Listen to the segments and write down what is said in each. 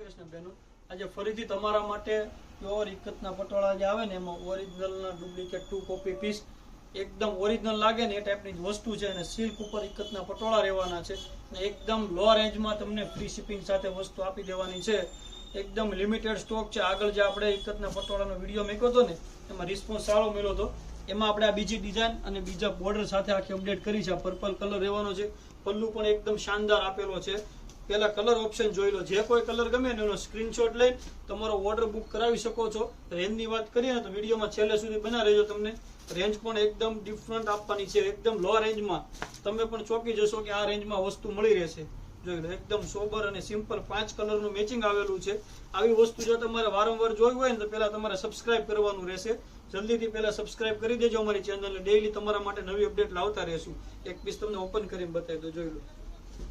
કૃષ્ણ બેનો, આજે ફરીથી તમારા માટે પ્યોર ઇકતના પટોળા જે આવે ને, એમાં ઓરિજિનલના ડુપ્લિકેટ ટુ કોપી પીસ એકદમ ઓરિજિનલ લાગે ને એ ટાઈપની વસ્તુ છે અને સિલ્ક ઉપર ઇકતના પટોળા રહેવાના છે. અને એકદમ લો રેન્જમાં તમને ફ્રી શિપિંગ સાથે વસ્તુ આપી દેવાની છે. એકદમ લિમિટેડ સ્ટોક છે. આગળ જે આપણે ઇકતના પટોળાનો વીડિયો મેક્યો હતો ને, એમાં રિસ્પોન્સ સારો મળ્યો હતો. એમાં આપણે આ બીજી ડિઝાઇન અને બીજા બોર્ડર સાથે આખી અપડેટ કરી છે. પર્પલ કલર રહેવાનો છે. પલ્લુ પણ એકદમ શાનદાર આપેલો છે. પેલા કલર ઓપ્શન જોઈ લો. જે કોઈ કલર ગમે ને એનો સ્ક્રીનશોટ લઈ તમારો ઓર્ડર બુક કરાવી શકો છો. રેન્જની વાત કરીએ ને તો વિડીયોમાં છેલ્લે સુધી બના રહેજો તમને. રેન્જ પણ એકદમ ડિફરન્ટ આપવાની છે. એકદમ લો રેન્જમાં તમે પણ ચોંકી જશો કે આ રેન્જમાં વસ્તુ મળી રહેશે. જોઈ લો, એકદમ સોબર અને સિમ્પલ પાંચ કલરનું મેચિંગ આવેલું છે. આવી વસ્તુ જો તમારે વારંવાર જોઈ હોય ને તો પહેલાં તમારે સબસ્ક્રાઇબ કરવાનું રહેશે. જલ્દીથી પહેલાં સબસ્ક્રાઇબ કરી દેજો અમારી ચેનલને ડેઈલી તમારા માટે નવી અપડેટ લાવતા રહેશું. એક પીસ તમને ઓપન કરીને બતાવી દો જોઈ લો.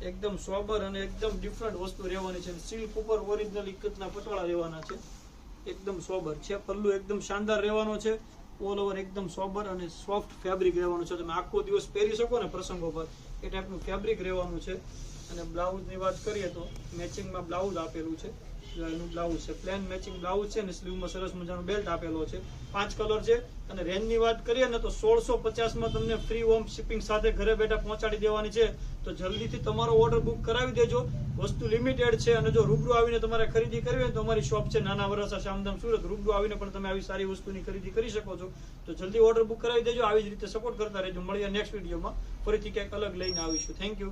એકદમ સોબર અને એકદમ ડિફરન્ટ વસ્તુ રહેવાની છે. સિલ્ક ઉપર ઓરિજિનલ ઇકતના પટોળા રહેવાના છે. એકદમ સોબર છે. પલ્લુ એકદમ શાનદાર રહેવાનો છે. ઓલ ઓવર એકદમ સોબર અને સોફ્ટ ફેબ્રિક રહેવાનું છે. તમે આખો દિવસ પહેરી શકો ને પ્રસંગો પર. એ ટાઈપનું ફેબ્રિક રહેવાનું છે. અને બ્લાઉઝની વાત કરીએ તો મેચિંગમાં બ્લાઉઝ આપેલું છે. એનું બ્લાઉઝ છે. પ્લેન મેચિંગ બ્લાઉઝ છે અને સ્લીવમાં સરસ મજાનો બેલ્ટ આપેલો છે. પાંચ કલર છે અને રેન્જની વાત કરીએ ને તો સોળસો પચાસમાં તમને ફ્રી હોમ શિપિંગ સાથે ઘરે બેઠા પહોંચાડી દેવાની છે. તો જલ્દીથી તમારો ઓર્ડર બુક કરાવી દેજો. વસ્તુ લિમિટેડ છે અને જો રૂબરૂ આવીને તમારે ખરીદી કરવી હોય તો અમારી શોપ છે નાના વરસા શામધામ સુરત. રૂબરૂ આવીને પણ તમે આવી સારી વસ્તુની ખરીદી કરી શકો છો. તો જલ્દી ઓર્ડર બુક કરાવી દેજો. આવી જ રીતે સપોર્ટ કરતા રહેજો. મળીએ નેક્સ્ટ વિડીયોમાં ફરીથી ક્યાંક અલગ લઈને આવીશું. Thank you